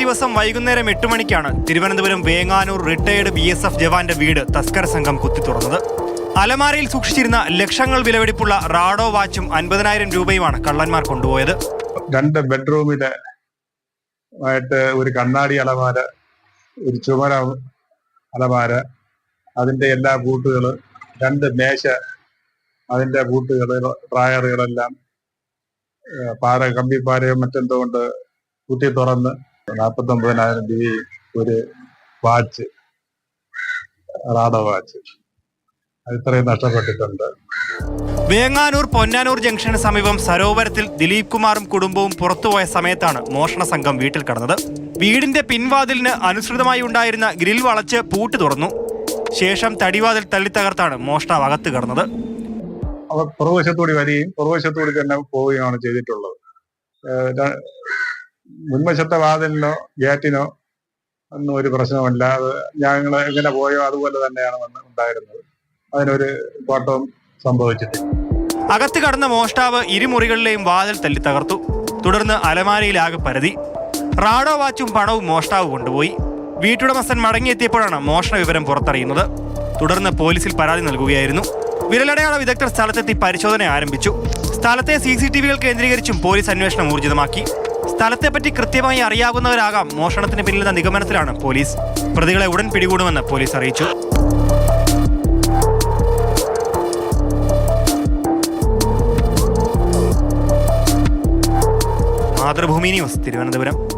ദിവസം വൈകുന്നേരം എട്ട് മണിക്കാണ് Thiruvananthapuram Venganoor retired B S F ജവാന്റെ വീട് തസ്കര സംഘം കുത്തി തുറന്നത്. അലമാരയിൽ സൂക്ഷിച്ചിരുന്ന ലക്ഷങ്ങൾ വിലവെടിപ്പുള്ള റാഡോ വാച്ചും അൻപതിനായിരം രൂപയുമാണ് കള്ളന്മാർ കൊണ്ടുപോയത്. രണ്ട് ബെഡ്റൂമിൽ ആയിട്ട് ഒരു കണ്ണാടി അലമാര ഒരു ചുമര അലമാര അതിന്റെ എല്ലാ ബൂട്ടുകൾ രണ്ട് മേശ അതിന്റെ ബൂട്ടുകൾ ഡ്രായറുകളെല്ലാം പാര കമ്പിപ്പാരയോ മറ്റെന്തോ കൊണ്ട് കുത്തി തുറന്ന് നാൽപ്പത്തി ഒമ്പതിനായിരം രൂപ ഒരു വാച്ച് റാഡ വാച്ച് ഇത്രയും നഷ്ടപ്പെട്ടിട്ടുണ്ട്. വേങ്ങാനൂർ പൊന്നാനൂർ ജംഗ്ഷന് സമീപം സരോവരത്തിൽ ദിലീപ് കുമാറും കുടുംബവും പുറത്തുപോയ സമയത്താണ് മോഷണ സംഘം വീട്ടിൽ കടന്നത്. വീടിന്റെ പിൻവാതിലിന് അനുസൃതമായി ഉണ്ടായിരുന്ന ഗ്രിൽ വളച്ച് പൂട്ട് തുറന്നു. ശേഷം തടിവാതിൽ തള്ളിത്തകർത്താണ് മോഷ്ടാവ് അകത്ത് കടന്നത്. അവർ പുറകുവശത്തൂടി വരികയും പുറകുവശത്തൂടി തന്നെ പോവുകയാണ് ചെയ്തിട്ടുള്ളത്. മുൻവശത്തെ വാതിലിനോ ഗേറ്റിനോ ഒന്നും ഒരു പ്രശ്നമില്ല ഞങ്ങൾ എങ്ങനെ പോയോ അതുപോലെ തന്നെയാണ് ഉണ്ടായിരുന്നത്. അതിനൊരു കോട്ടവും സംഭവിച്ചിട്ടില്ല. അകത്ത് കടന്ന മോഷ്ടാവ് ഇരുമുറികളിലെയും വാതിൽ തല്ലി തകർത്തു. തുടർന്ന് അലമാരയിലാകെ പരതി. റാഡോ വാച്ചും പണവും മോഷ്ടാവ് കൊണ്ടുപോയി. വീട്ടുടമസ്ഥൻ മടങ്ങിയെത്തിയപ്പോഴാണ് മോഷണ വിവരം പുറത്തറിയുന്നത്. തുടർന്ന് പോലീസിൽ പരാതി നൽകുകയായിരുന്നു. വിരലടയാള വിദഗ്ധർ സ്ഥലത്തെത്തി പരിശോധന ആരംഭിച്ചു. സ്ഥലത്തെ സി സി ടി വികൾ കേന്ദ്രീകരിച്ചും പോലീസ് അന്വേഷണം ഊർജിതമാക്കി. സ്ഥലത്തെപ്പറ്റി കൃത്യമായി അറിയാവുന്നവരാകാം മോഷണത്തിന് പിന്നിലെന്ന നിഗമനത്തിലാണ് പോലീസ്. പ്രതികളെ ഉടൻ പിടികൂടുമെന്ന് പോലീസ് അറിയിച്ചു. മാതൃഭൂമി ന്യൂസ് തിരുവനന്തപുരം.